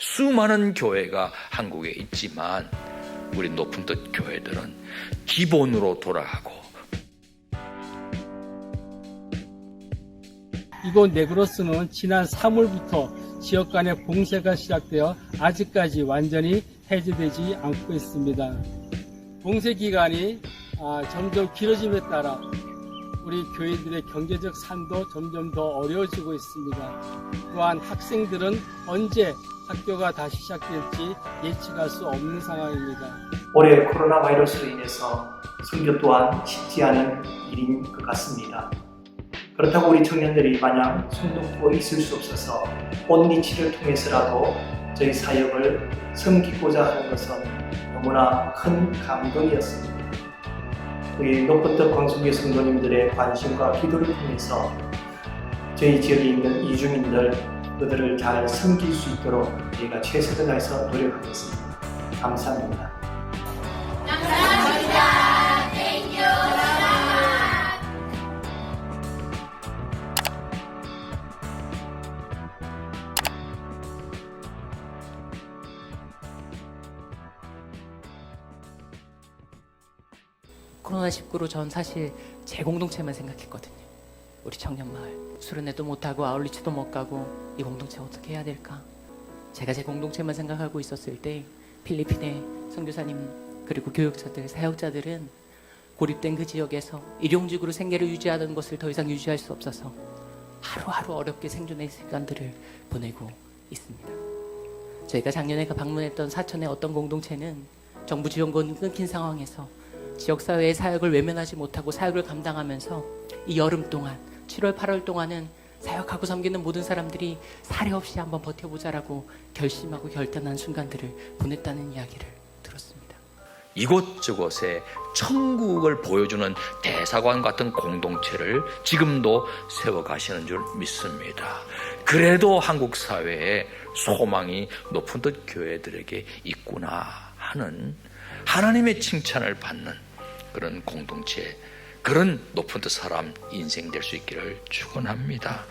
수많은 교회가 한국에 있지만 우리 높은 뜻 교회들은 기본으로 돌아가고 이곳 네그로스는 지난 3월부터 지역 간의 봉쇄가 시작되어 아직까지 완전히 해제되지 않고 있습니다. 봉쇄 기간이 아, 점점 길어짐에 따라 우리 교회들의 경제적 삶도 점점 더 어려워지고 있습니다. 또한 학생들은 언제 학교가 다시 시작될지 예측할 수 없는 상황입니다. 올해 코로나 바이러스로 인해서 선교 또한 쉽지 않은 일인 것 같습니다. 그렇다고 우리 청년들이 마냥 숨 놓고 있을 수 없어서 온리치를 통해서라도 저희 사역을 섬기고자 하는 것은 너무나 큰 감동이었습니다. 우리 높은뜻 광성교 성도님들의 관심과 기도를 통해서 저희 지역에 있는 이주민들 그들을 잘 섬길 수 있도록 저희가 최선을 다해서 노력하겠습니다. 감사합니다. 코로나19로 전 사실 제 공동체만 생각했거든요. 우리 청년 마을. 수련회도 못하고 아울리치도 못 가고 이 공동체 어떻게 해야 될까? 제가 제 공동체만 생각하고 있었을 때 필리핀의 선교사님 그리고 교육자들, 사역자들은 고립된 그 지역에서 일용직으로 생계를 유지하던 것을 더 이상 유지할 수 없어서 하루하루 어렵게 생존의 시간들을 보내고 있습니다. 저희가 작년에 그 방문했던 사천의 어떤 공동체는 정부 지원금이 끊긴 상황에서 지역사회의 사역을 외면하지 못하고 사역을 감당하면서 이 여름 동안 7월 8월 동안은 사역하고 섬기는 모든 사람들이 사례 없이 한번 버텨보자라고 결심하고 결단한 순간들을 보냈다는 이야기를 들었습니다. 이곳저곳에 천국을 보여주는 대사관 같은 공동체를 지금도 세워가시는 줄 믿습니다. 그래도 한국 사회에 소망이 높은 뜻 교회들에게 있구나 하는 하나님의 칭찬을 받는 그런 공동체, 그런 높은 뜻 사람 인생 될 수 있기를 축원합니다.